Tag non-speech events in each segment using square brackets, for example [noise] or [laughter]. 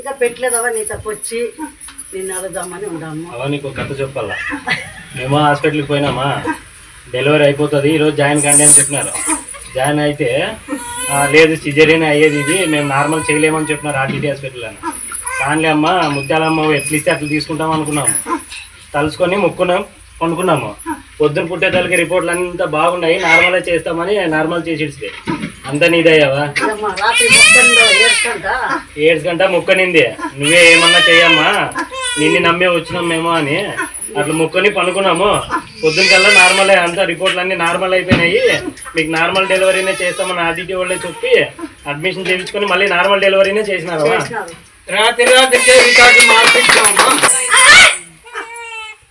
ఇక పెట్టలేదవా నీ తప్పు వచ్చి నిన్ను అడుగుదామని ఉందాము అవ నీకు కథ చెప్పాలా? మేము హాస్పిటల్కి పోయినామా? డెలివరీ అయిపోతుంది ఈరోజు జాయిన్ కండి అని చెప్పినారు. జాయిన్ అయితే లేదు సిజరీన్ అయ్యేది ఇది మేము నార్మల్ చేయలేమని చెప్పినారు ఆర్టీటీ హాస్పిటల్ అని. కానీ అమ్మ ముత్యాలమ్మ ఎట్లా ఇస్తే అట్లా తీసుకుంటాం అనుకున్నాము. తలుసుకొని ముక్కున్నాం కొనుక్కున్నాము. పొద్దున పుట్టేదానికి రిపోర్ట్లు అంతా బాగున్నాయి నార్మలే చేస్తామని నార్మల్ చేసేసి అంతా నీదయ్యావా? రాత్రి ఏడు గంట ముక్కనింది. నువ్వే ఏమన్నా చెయ్యమ్మా. నిన్ను నమ్మే వచ్చినాం మేము అని. అట్లా ముక్కని పనుకున్నాము. పొద్దున కల్లా నార్మల్ అంతా రిపోర్ట్లు అన్ని నార్మల్ అయిపోయినాయి. మీకు నార్మల్ డెలివరీనే చేస్తామని ఆదిత్య వాళ్ళే చెప్పి అడ్మిషన్ చేయించుకొని మళ్ళీ నార్మల్ డెలివరీనే చేసినారు? రాత్రి మార్పించామమ్మా.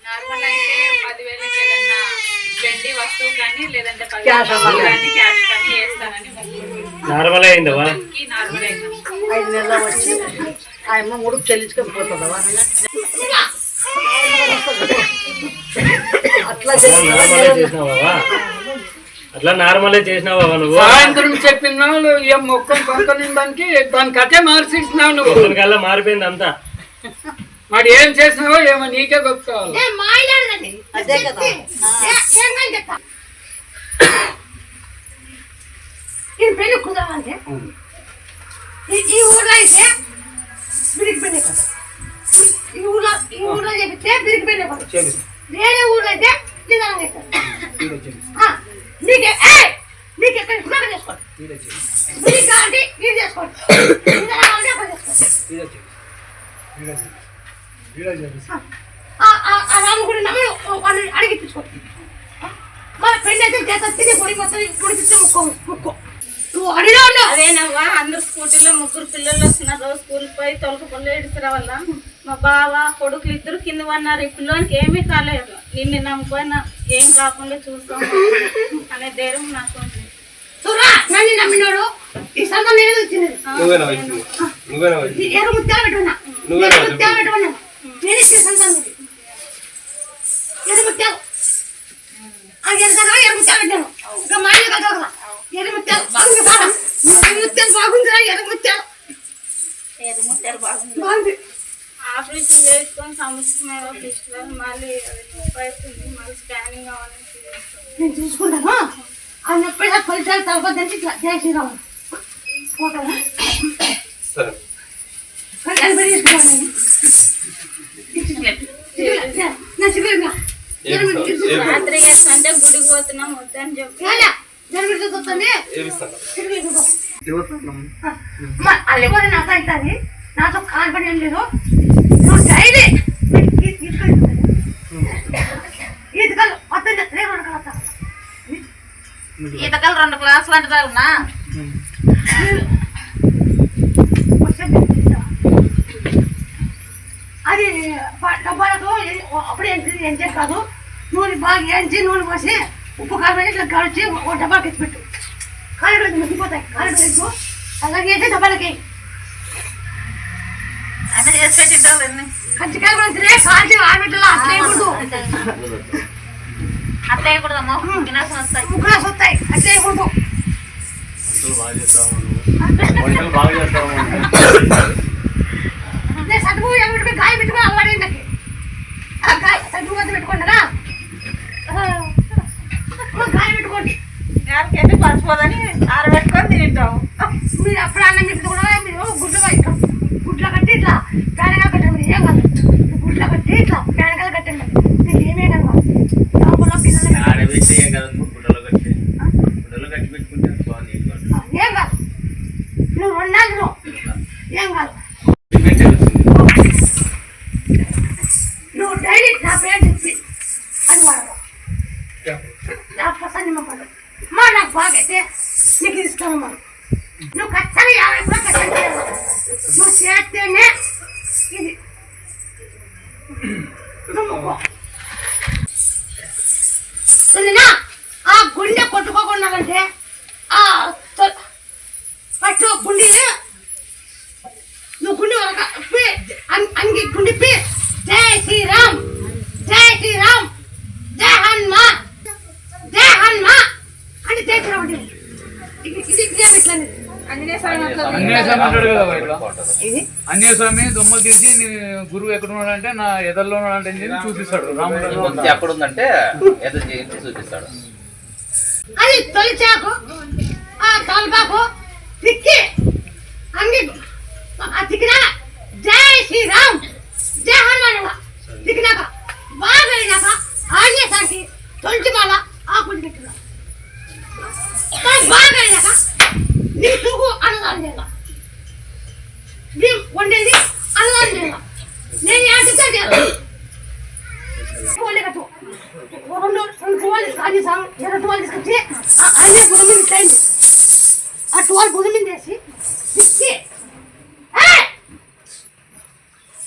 నార్మల్ అయితే వస్తువు కానీ లేదంటే పది Cash వస్తువు కానీ క్యాష్ కానీ వేస్తానని మొక్కుకున్నాను. నార్మల్ అయిందవా ఈ నార్మల్ అయింది. ఐదు నెలలు వచ్చి ఆ అమ్మ ముడుపు అట్లా నార్మలే చేసినావా అట్లా నార్మలే చేసినావా నువ్వు? సాయంత్రం చెప్పిన ఏ మొక్క పక్కన దానికి దాని కథే మార్చేసినావు నువ్వు. కల్లా మారిపోయింది అంతా. మరి ఏం చేసినావో ఏమో నీకే గొప్పవాలి అదే కదా. ఇది పెళ్ళి కుదరాలంటే ఈ- ఈ ఊర్లో అయితే బిరికి పెళ్ళి కదా ఈ ఊర్లో ఈ ఊర్లో చెప్తే బిరికి పెళ్ళి కదా వేరే ఊర్లో అయితే నిదానంగా అవుతుంది. ఆ, నీకే ఏయ్! నీకు ఎక్కడ కుదర చేసుకోండి మీకు కావాలంటే మీరు చేసుకోండి నిదానంగా ఉంటే అక్కడ చేసుకోండి ఆ, ఆ, ఆ రాము కూడా నమ్మి వాళ్ళని అడిగిపించుకోండి మన పెళ్ళి అయితే చేత తిని పొడి మొత్తం పొడిపిస్తే ముక్కో ముక్కో నువ్వు అడిగా ఉండవు అదేనవ్వా అందరు స్కూటీలో ముగ్గురు పిల్లలు వస్తున్నారు. స్కూల్ పోయి తొలకపోలే ఏడుస్తురా వల్ల మా బావ కొడుకులు ఇద్దరు కింద ఉన్నారు ఈ పిల్లోనికి ఏమీ కాలేదు. నిన్ను నమ్ముకొని ఏం కాకుండా చూస్తాం అనే ధైర్యం నాకు ఉంది. చూరా నన్ను నమ్మినాడు. ఈ సంతం నేను నువ్వేనా వచ్చింది నువ్వేనా ముత్యాలు పెట్టుకున్నా నువ్వేనా ముత్యాలు పెట్టుకున్నా నేను ఇచ్చిన సంతం ముత్యాలు. ఆ ఎరుకనా ఎరు ముత్యాలు పెట్టాను ఇంకా మా ఇల్లు కదవరా ఎరు ముత్యాలు బాగుంది బాగా ఎరు ముత్యాలు బాగుందిరా ఎరు ముత్యాలు ఏదో ముట్టారు బాగుంది. బాగుంది. ఆపరేషన్ చేసుకొని సంవత్సరం తీసుకురాలి. మళ్ళీ మళ్ళీ స్కానింగ్ కావాలని. నేను చూసుకుంటాను. ఆ నొప్పి ఫలితాలు తర్వాత ఇట్లా జై శ్రీరామ్ ఓకేనా సరే. ఫలితాలు పెట్టి తీసుకుంటాను నా సిగ్గు రాత్రి అంటే గుడికి పోతున్నాం వద్దని చెప్పి. అది కూడా నాతో అవుతుంది. నాతో కాన్ఫిడెంట్ లేదు. నువ్వు డైలీ ఈతకాలు వద్ద రేపు రెండు ఈతకాలు రెండు గ్లాసులు అంటే తాగునా అది ప- డబ్బాలతో ఏ- అప్పుడే ఎంచి ఎంచే కాదు నూనె బాగా నూనె పోసి ఉప్పు కారం ఇట్లా కలిసి ఒక డబ్బాకి ఎత్తి పెట్టు. కాళ్ళు మగ్గిపోతాయి కాళ్ళు వేసు అలాగే వేసి డబ్బాలకి. కజ్జికాయలు కూడా తినే కాల్చి ఆమెట్లో అట్లే ఉండదు అట్లా వేయకూడదమ్మా వినాశం వస్తాయి. వస్తాయి అట్లే చేస్తావు వంటలు బాగా చేస్తావు గారికైతే పసిపోదని ఆరబెట్టుకొని తింటాం. మీరు అప్పుడు అన్నం మీకు కూడా మీరు గుడ్లు కట్టాం గుడ్లు కట్టి ఇట్లా ప్యానగా కట్టండి ఏం కదా గుడ్లు కట్టి ఇట్లా ప్యానగా కట్టండి మీకు ఏమే కదా లోపల పిల్లలు ఆడబెట్టి ఏం కదా గుడ్డలో కట్టి గుడ్డలో కట్టి పెట్టుకుంటే బాగుంది ఏం కాదు నువ్వు రెండాలు నువ్వు ఏం కాదు నువ్వు డైలీ నా పేరు చెప్పి అని వాడవు నా ప్రసన్న పడు మా నాకు బాగైతే ఇస్తామమ్మా నువ్వు ఖచ్చితంగా యాభై రూపాయలు కట్టాలి నువ్వు చేస్తేనే ఇది. నువ్వు ఆ గుండె కొట్టుకోకుండాలంటే ఆ ఫస్ట్ గుండె నువ్వు గుండె వరక అంగి గుండె పి. జై శ్రీరామ్ జై శ్రీరామ్ జై హనుమా జై హనుమా అని జై శ్రీరామ్ అంటే అన్నే స్వామి దొమ్మలు తీసి గురువు ఎక్కడ ఉన్నాడంటే నా ఎదల్లో ఉన్నాడంటే అని చూపిస్తాడు. రాముడు ఎక్కడ ఉందంటే చూపిస్తాడు. అది తొలి చాకు. ఆ తలపాకు తిక్కి అన్ని ఆ తిక్కినా జై శ్రీరామ్ జై హనుమాన్ తిక్కినాక బాగా వెళ్ళినాక ఆంజనేయసానికి తొలిచి మాల ఆకులు పెట్టినా బాగా వెళ్ళినాక నీ తూగు అన్నదానం చేయాల నీ వండేది అన్నదానం చేయాల నేను యాడితే చేయాలి కట్టు రెండు రెండు టువాలు తీసుకొని సాగు రెండు టువాలు తీసుకొచ్చి ఆ అన్నీ భుజం మీద ఇట్లయింది ఆ టువాలు భుజం మీద వేసి తిప్పి ఏయ్!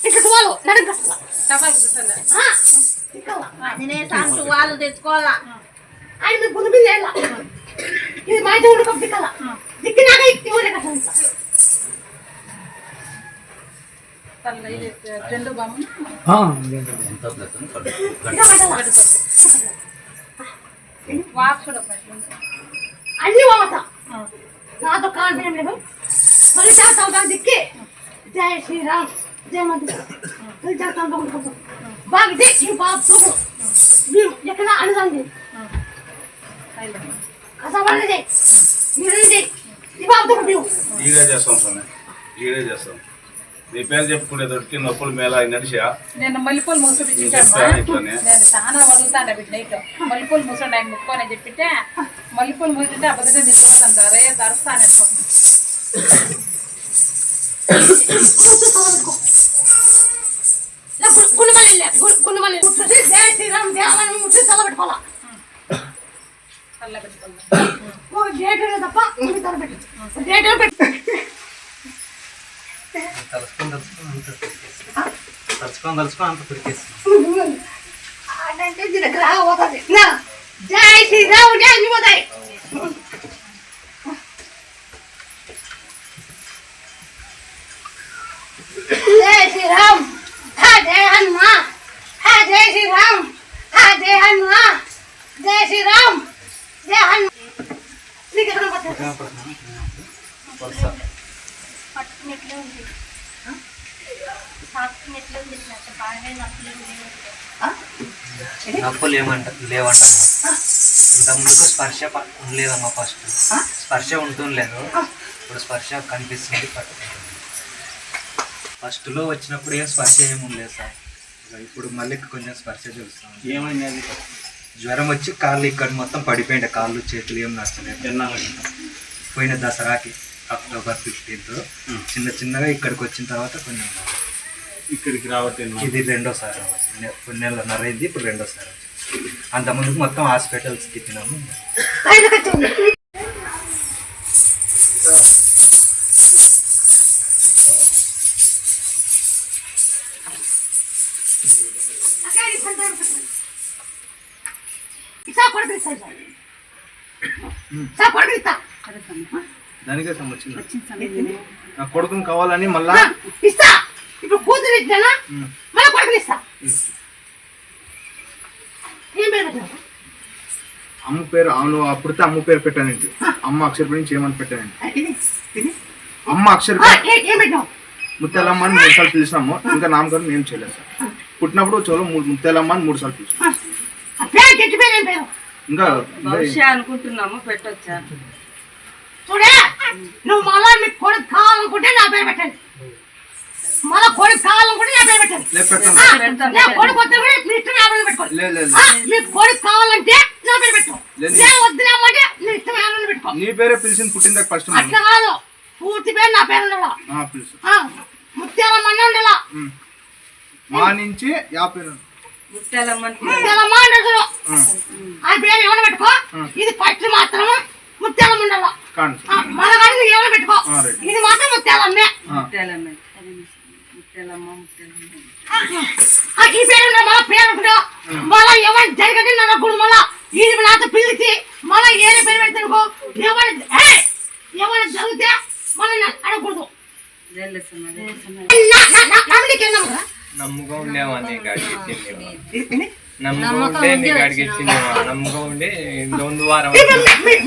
ఇట్లా టువాలు నడుం కట్టాల ఆ, తిక్కాల. అదినే సాంటు వాళ్ళు తెచ్చుకోవాలా ఆయన మీద భుజం మీద వేయాల ఇది మా ఇంటి ఉండి తిక్కాల తిక్కినాక ఈ ఊళ్ళో కట్టాలి ఇట్లా. ఇట్లా కట్టాల. అన్ని వాడతా. నాతో కాన్ఫిడెంట్ లేదు చేస్తాం దిక్కి. జై శ్రీరామ్. జై మంత్రి చేస్తాం బాగా దిక్కి బాబు చూపు మేము ఎక్కడ అనుదండి కసవాళ్ళు చేయి మీరు చేయి ఈ బాబు చూపు ఈడే చేస్తాం స్వామి. ఈడే చేస్తాం. నీ పేరు చెప్పుకునే దొరికి నొప్పులు మేళ నడిచా? నేను మల్లెపూలు మూసి చెప్పా ఇట్లానే. నేను చాలా వదులుతాను బిడ్డ నైట్ మల్లెపూలు మూసండి ఆయన ముక్కోని చెప్పితే మల్లెపూలు మూసింటే అబద్ధం తీసుకుంటాను రే తరుస్తాను తప్ప తలపెట్టు డేట్ పెట్టు తలుచుకొని తలుచుకొని తలుచుకొని తలుచుకొని అంత పిడికేస్తుంది అంటే దీని గ్రహం పోతుంది నా జై శ్రీరామ్ జై అన్ని పోతాయి జై శ్రీరామ్ హా జై హనుమా హా జై శ్రీరామ్ హా జై హనుమా జై శ్రీరామ్ జై హనుమా నీకు ఎక్కడ పడుతుంది పట్టుకున్నట్లే ఉంది? పట్టుకున్నట్లే ఉంది? నాకు బాగానే నొప్పులు ఉంది. నొప్పులు ఏమంట లేవంటమ్మా. ఇంతకుముందుకు స్పర్శ ప- ఉండలేదమ్మా ఫస్ట్. స్పర్శ ఉంటుండలేదు. ఇప్పుడు స్పర్శ కనిపిస్తుంది పట్టుకుంటుంది. ఫస్ట్లో వచ్చినప్పుడు ఏం స్పర్శ ఏమి ఉండలేదు సార్. ఇక ఇప్పుడు మళ్ళీ కొంచెం స్పర్శ చూస్తాం. ఏమైంది జ్వరం వచ్చి కాళ్ళు ఇక్కడ మొత్తం పడిపోయింది కాళ్ళు చేతులు ఏం నచ్చలేదు. పోయిన దసరాకి. అక్టోబర్ ఫిఫ్టీన్త్ చిన్న చిన్నగా ఇక్కడికి వచ్చిన తర్వాత కొంచెం బాగుంది. ఇక్కడికి రావట్లేదు ఇది రెండోసారి కొన్ని నెలన్నర అయింది ఇప్పుడు రెండోసారి అంతకుముందుకు మొత్తం హాస్పిటల్స్ తిప్పినాము దానికే వచ్చింది నా కొడుకుని కావాలని మళ్ళా ఇస్తా. ఇప్పుడు కూతురు ఇచ్చానా మళ్ళీ కొడుకుని ఇస్తా. ఏం పేరు పెట్టావు? అమ్మ పేరు అవును అప్పుడితే అమ్మ పేరు పెట్టానండి. అమ్మ అక్షర నుంచి ఏమని పెట్టానండి? అమ్మ అక్షర ఏ- పెట్టావు? ముత్యాలమ్మ అని మూడు సార్లు పిలిచినాము. ఇంకా నామకరణం ఏం చేయలేదు సార్. పుట్టినప్పుడు చోలో మూడు ముత్యాలమ్మ అని మూడు సార్లు పిలిచాం. ఆ పేరు చెట్టు పేరు ఏం పేరు? ఇంకా అనుకుంటున్నాము పెట్టొచ్చా? చూడే నువ్వు మళ్ళా మీ కొడుకు కావాలనుకుంటే నా పేరు పెట్టండి. మళ్ళా కొడుకు కావాలనుకుంటే నా పేరు పెట్టండి. నా కొడుకు వద్దు కూడా మీ ఇష్టం నా పేరు పెట్టుకోండి లేదు లేదు. ఆ, మీ కొడుకు కావాలంటే నా పేరు పెట్టు. లేదు. నేను వద్దులేమంటే మీ ఇష్టం ఎవరైనా పెట్టుకో. నీ పేరే పిలిచింది పుట్టిందాక ఫస్ట్ అట్లా కాదు. పూర్తి పేరు నా పేరు ఉండాల. ముత్యాలమ్మ అన్న ఉండాల. మా నుంచి యా పేరు ముత్యాలమ్మని ముత్యాలమ్మ ఉండదు ఆ. పేరు ఏమైనా పెట్టుకో? ఇది ఫస్ట్ మాత్రం ముత్యాలమ్మ ఉండాల కాండి ఆ, మళ్ళా కానీ నువ్వు ఏమైనా పెట్టుకో. ఇది మాత్రం ముత్యాలమ్మే ముత్యాలమ్మ ముత్యాలమ్మ ముత్యాలమ్మ ఈ పేరు మళ్ళా పేరు మళ్ళా ఎవరు జరగదు నన్నకూడదు మళ్ళా ఇది నాతో పిలిచి మళ్ళా ఏరే పేరు పెడతానుకో ఏయ్! ఎవరు జరిగితే మళ్ళీ నన్ను అడగకూడదు నమ్మిక ఏం నమ్మకం? ఉంటే ఉండి ముందు వారం మీ-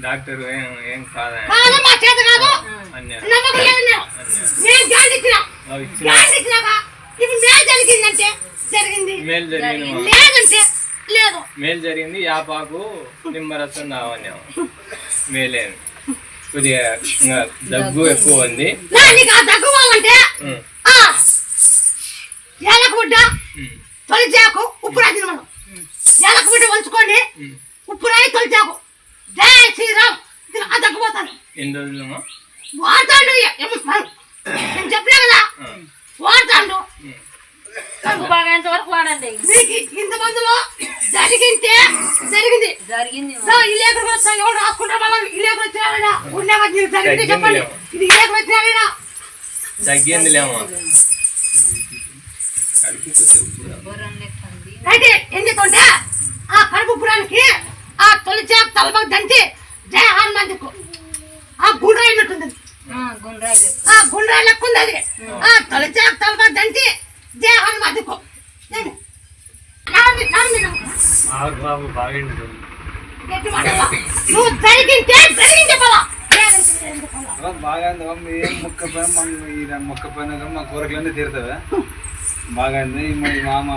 డాక్టర్ ఏం కాదా? మేలు జరిగింది. మేలు జరిగింది మేలు యాపాకు నిమ్మరసం తావన్నాము [laughs] మేలేంది. కొద్దిగా దగ్గు ఎక్కువ ఉంది. నీకు ఆ దగ్గు పోవాలంటే ఉం. ఆ ఏలక ముడ్డ ఉం. తొలిచాకు ఉప్పు రాసిన మనం. ఏలక ముడ్డ వంచుకొని. ఉప్పు రాయి తొలిచాకు. జై శ్రీరామ్. ఇది ఆ దగ్గుపోతాను ఎన్ని రోజులమ్మా? వాడతాడు. నేను చెప్పలే కదా? వాడతాడు. దగ్గు బాగేంత వరకు వాడండి? నీకు ఇంత మందిలో జరిగింటే జరిగింది. జరిగింది లేఖలు వస్తా ఎవరు రాసుకుంటారు మనం లేఖలు వచ్చినా నీకు జరిగింది చెప్పండి. ఇది లేఖలు వచ్చినా తగ్గింది లేమా అయితే ఏం చెప్తుంటే ఆ కడుపు పురానికి ఆ తొలి చేప తలబాగు దంచి జయ హనుమాన్ దిక్కు ఆ గుండ్రాయి గుండ్రాయి ఆ గుండ్రాయి లెక్క ఉంది అది. ఆ. తొలి చేప తలబాగు దంచి బాబు బాగండి నువ్వు జరిగింటే బాగా మొక్క పైన ఈ మొక్క పైన మా కోరికలన్నీ తీరుతావా? బాగా మా మామ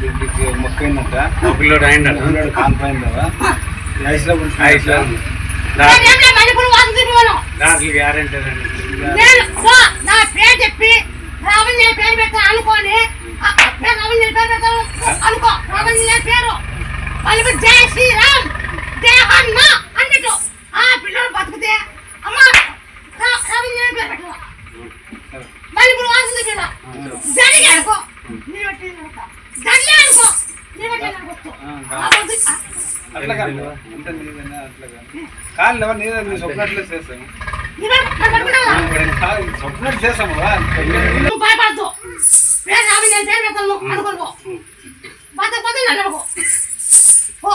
బిడ్డకి మొక్క అయిందంట. పిల్లోడు అయిండ పిల్లోడు కాన్పోయిందవా ఐస్లో దాంట్లో గ్యారెంటీ నా పేరు చెప్పి రావణ్ నేను పేరు పెట్టాను అనుకోని. రావణ్ నేను పేరు పెట్టాను అనుకో. రావణ్ నేను పేరు వాళ్ళు జై శ్రీరామ్ జై హనుమ అన్నట్టు. ఆ పిల్లలు బతుకుతే అమ్మ రా- రావణ్ నేను పేరు పెట్టాను మళ్ళీ ఇప్పుడు వాసన తిరిగిన జరిగి అనుకో. నేను పెట్టిన అనుకో జరిగి అనుకో. నేను పెట్టిన అనుకో ఆ, బతుకు- ఆ, అట్లా కాదు. అట్లా కాదు కాదు ఎవరు నేను స్వప్నట్లు చేస్తాము. వా. నువ్వు భయపడద్దు పేరు రావి నేను పేరు పెట్టాను అనుకోనుకో బతక బతక నన్ను అనుకో ఓ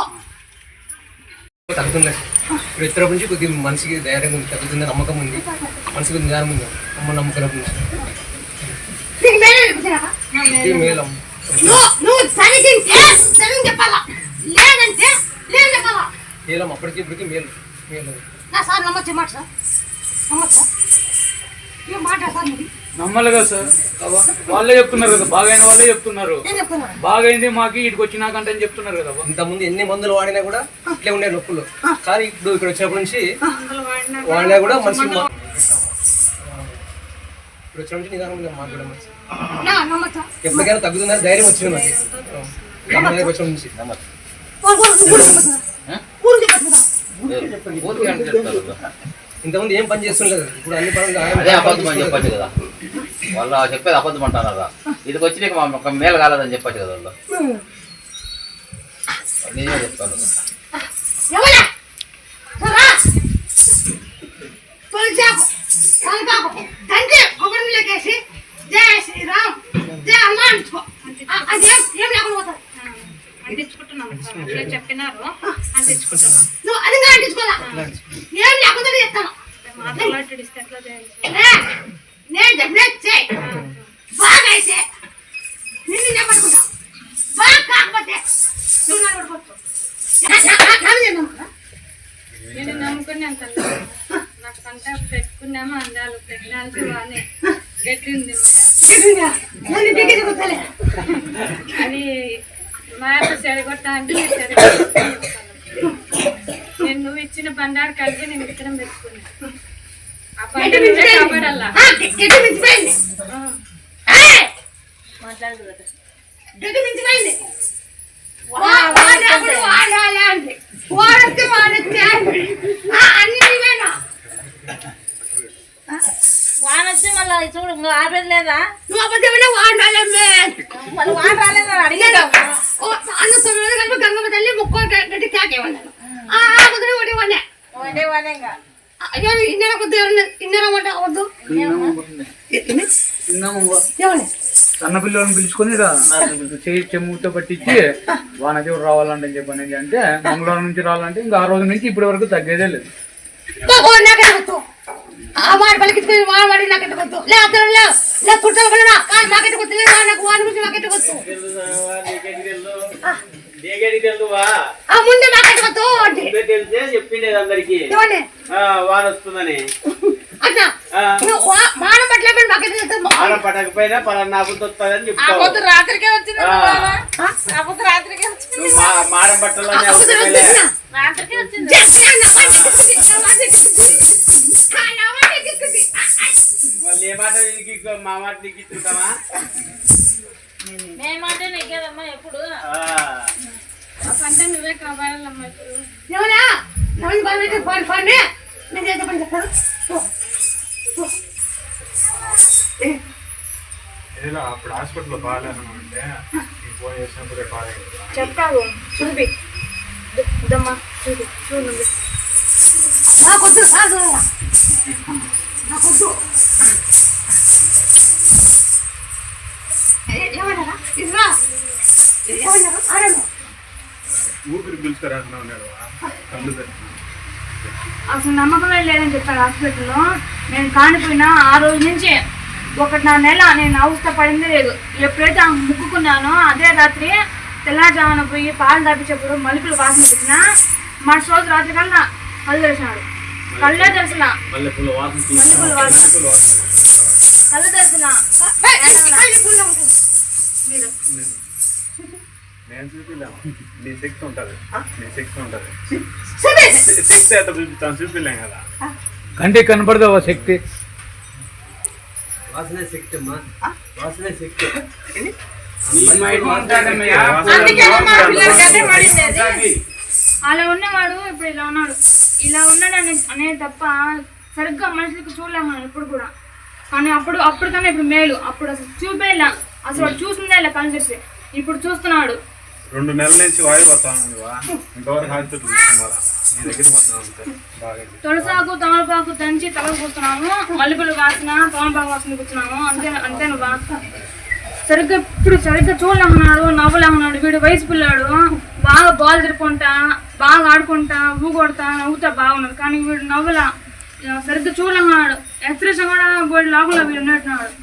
తగ్గుతుంది ఇప్పుడు ఇతర నుంచి కొద్దిగా మనిషికి ధైర్యం ఉంది తగ్గుతుంది నమ్మకం ఉంది మనసుకు జ్ఞానం ఉంది అమ్మ నమ్మకం నుంచి మేలం నువ్వు చెప్పాలా లేదంటే లేదు చెప్పాలా మేలం అప్పటికి ఇప్పటికి మేలు మేలు నా సార్ నమ్మొచ్చే మాట సార్. నమ్మాలి కదా సార్. వాళ్ళే చెప్తున్నారు కదా బాగైన వాళ్ళే చెప్తున్నారు. ఏం చెప్తున్నారు? బాగైంది మాకి ఇటుకు వచ్చినాకంటే అని చెప్తున్నారు కదా. అవ్వ. ఇంతకుముందు ఎన్ని మందులు వాడినా కూడా ఇట్లే ఉండే నొప్పులు. కానీ ఇప్పుడు ఇక్కడ వచ్చినప్పటి నుంచి వాడినా కూడా మనిషి ఇప్పుడు వచ్చిన నుంచి నిదానం మాకు కూడా నమ్మొచ్చా? ఎప్పటికైనా తగ్గుతుందని ధైర్యం వచ్చింది మాకు. వచ్చిన నుంచి. ఊరికి ఇంతకుముందు ఏం పని చేస్తుండలేదు ఇప్పుడు అన్ని పనులు అదే అబద్ధం అని చెప్పచ్చు కదా. వాళ్ళు చెప్పేది అబద్ధం అంటున్నారా ఇదికి వచ్చి నీకు మా- ఒక మేలు కాలేదని చెప్పచ్చు కదా వాళ్ళు. నేనే చెప్తాను. ఎవరా రా తొలిచాకు కలపాకు తండ్రి కొబ్బరి నీళ్ళకేసి జై శ్రీరామ్ జై హనుమాన్. అంటుకో ఆ, అదేం ఏం లేకుండా పోతుంది అంటించుకుంటున్నాం. అట్లా చెప్పినారు. అంటించుకుంటున్నాం. మాట్లాడి ఎట్లా చేయాలి? నేను చెప్పినట్టు చేయి. బాగా అయితే నిన్ను నేను పట్టుకుంటా. బాగా కాకపోతే నువ్వు నన్ను పట్టుకోవచ్చు నా- నా- నా- నా మీద నమ్మకం. నేను నమ్ముకుని అంత నాకంటే పెట్టుకున్నాము అందాలు ప్రెగ్నాన్సీ బాగానే గట్టింది చెప్పినా, నన్ను బిగిరి కుట్టలే. అని మా యొక్క చెడగొట్టా అంటే నేను నువ్వు ఇచ్చిన బండారు కలిపి నేను ఇద్దరం పెట్టుకున్నా ఆ బండారు మించిపోయింది. కాబడల్లా ఆ, గట్టి మించిపోయింది. ఏయ్! గట్టి మించిపోయింది. వా- వాడినప్పుడు వాడాలి అంది. వాడితే వాడితే అంది. ఆ, అన్ని నీవేనా? వాన వచ్చి మళ్ళీ చూడు ఆపేది లేదా నువ్వు అబద్ధమైనా వాడాలి అమ్మే. మళ్ళీ అడిగేదాం ఓ, అన్న తొమ్మిది కలిపి గంగమ్మ తల్లి ముక్కో గట్టి తాకేమన్నాను ఒకటి వన్నే ఒకటే వానే ఇంకా. అయ్యో ఇన్నెల కొద్ది ఇన్నెల వంట అవద్దు. సన్న పిల్లలను పిలుచుకొని చేయి చెమ్ముతో పట్టించి వానదేవుడు రావాలంటే చెప్పని? అంటే మంగళవారం నుంచి రావాలంటే ఇంకా ఆ రోజు నుంచి ఇప్పటి వరకు తగ్గేదే లేదు. ఆ మాట పలికించుకుని మా మాట నాకు ఎట్టుకొద్దు లే అతను లే. లే చుట్టాలు కూడా కాదు నాకు ఎట్టుకొద్దు లేదు. నాకు వాడి గురించి నాకు ఎట్టుకొద్దు ఆ ముందే నాకు ఎట్టుకొద్దు అంటే తెలిసే అందరికి వాన వస్తుందని వా- మాన పట్ల పెట్టి నాకు ఎట్టుకొద్దు వాన పడకపోయినా పలానా నాకు వస్తుందని రాత్రికే వచ్చింది రాత్రికే వచ్చింది. నువ్వు మా మాడం పట్టాలని లే. రాత్రికే వచ్చింది. ఏ మాట మా మాట నీకు ఇచ్చుకుంటామా మేమంటే నెగ్గేదమ్మా ఎప్పుడు? ఆ. అంటే నువ్వే కావాలమ్మా ఇప్పుడు. ఎవరా నవీన్ బాబు ఫోన్ ఫోన్ నేను పని చెప్తాను. ఏదో అప్పుడు హాస్పిటల్లో బాగాలేను అంటే నీకు ఫోన్ చేసినప్పుడే బాగాలేదు. చెప్తావు చూపి. దమ్మా చూపి చూడు కాదు నాకొద్దు ఏ- ఏమన్నారా? ఇదిరా. ఏమన్నారా? ఆడను ఊపిరి పిలుస్తారంటున్నావు నేను కళ్ళు తెరిచి. అసలు నమ్మకమే లేదని చెప్పారు హాస్పిటల్లో. నేను కానిపోయినా ఆ రోజు నుంచి ఒకటిన్నర నెల నేను అవస్థ పడింది లేదు. ఎప్పుడైతే ముక్కుకున్నానో అదే రాత్రి తెల్లారుజామున పోయి పాలు తాపించేప్పుడు మలుపులు వాసన పెట్టిన మరుసటి రోజు రాత్రి కల్లా కళ్ళు తెరిచినాడు. కళ్ళే తెరిచిన మల్లెపూల వాసన. మల్లెపూల వాసన కళ్ళు తెరిచిన మీరు. నేను చూపిలేము నీ శక్తి ఉంటుంది నీ శక్తి. ఉంటుంది చూపేసి శక్తి అట్లా చూపిస్తాను చూపిలేం కదా కంటికి కనపడదు శక్తి వాసనే శక్తి అమ్మా వాసనే శక్తి అలా ఉన్నవాడు ఇప్పుడు ఇలా ఉన్నాడు. ఇలా ఉన్నాడు అనే అనే తప్ప సరిగ్గా మనుషులకు చూడలేము ఇప్పుడు కూడా. కానీ అప్పుడు అప్పటికన్నా ఇప్పుడు మేలు. అప్పుడు అసలు చూపేలా. అసలు వాడు చూసిందే ఇలా కనిపిస్తే ఇప్పుడు చూస్తున్నాడు. రెండు నెలల నుంచి బాగా తులసాకు తమలపాకు దంచి తలకు కూర్చున్నాము మల్లెపూలు వాసన తమలపాకు వాసన కూర్చున్నాము. అంతే అంతే నువ్వు సరిగ్గా ఇప్పుడు సరిగ్గా చూడలేమన్నాడు నవ్వలేమన్నాడు వీడు వయసు పిల్లాడు. బాగా బాల్ తిరుపుకుంటా బాగా ఆడుకుంటా ఊగొడతా నవ్వుతా బాగున్నాడు కానీ వీడు నవ్వుల. సరిగ్గా చూడలేడు ఎక్స్ప్రెషన్ కూడా వీడు లోపల వీడు ఉన్నట్టున్నాడు.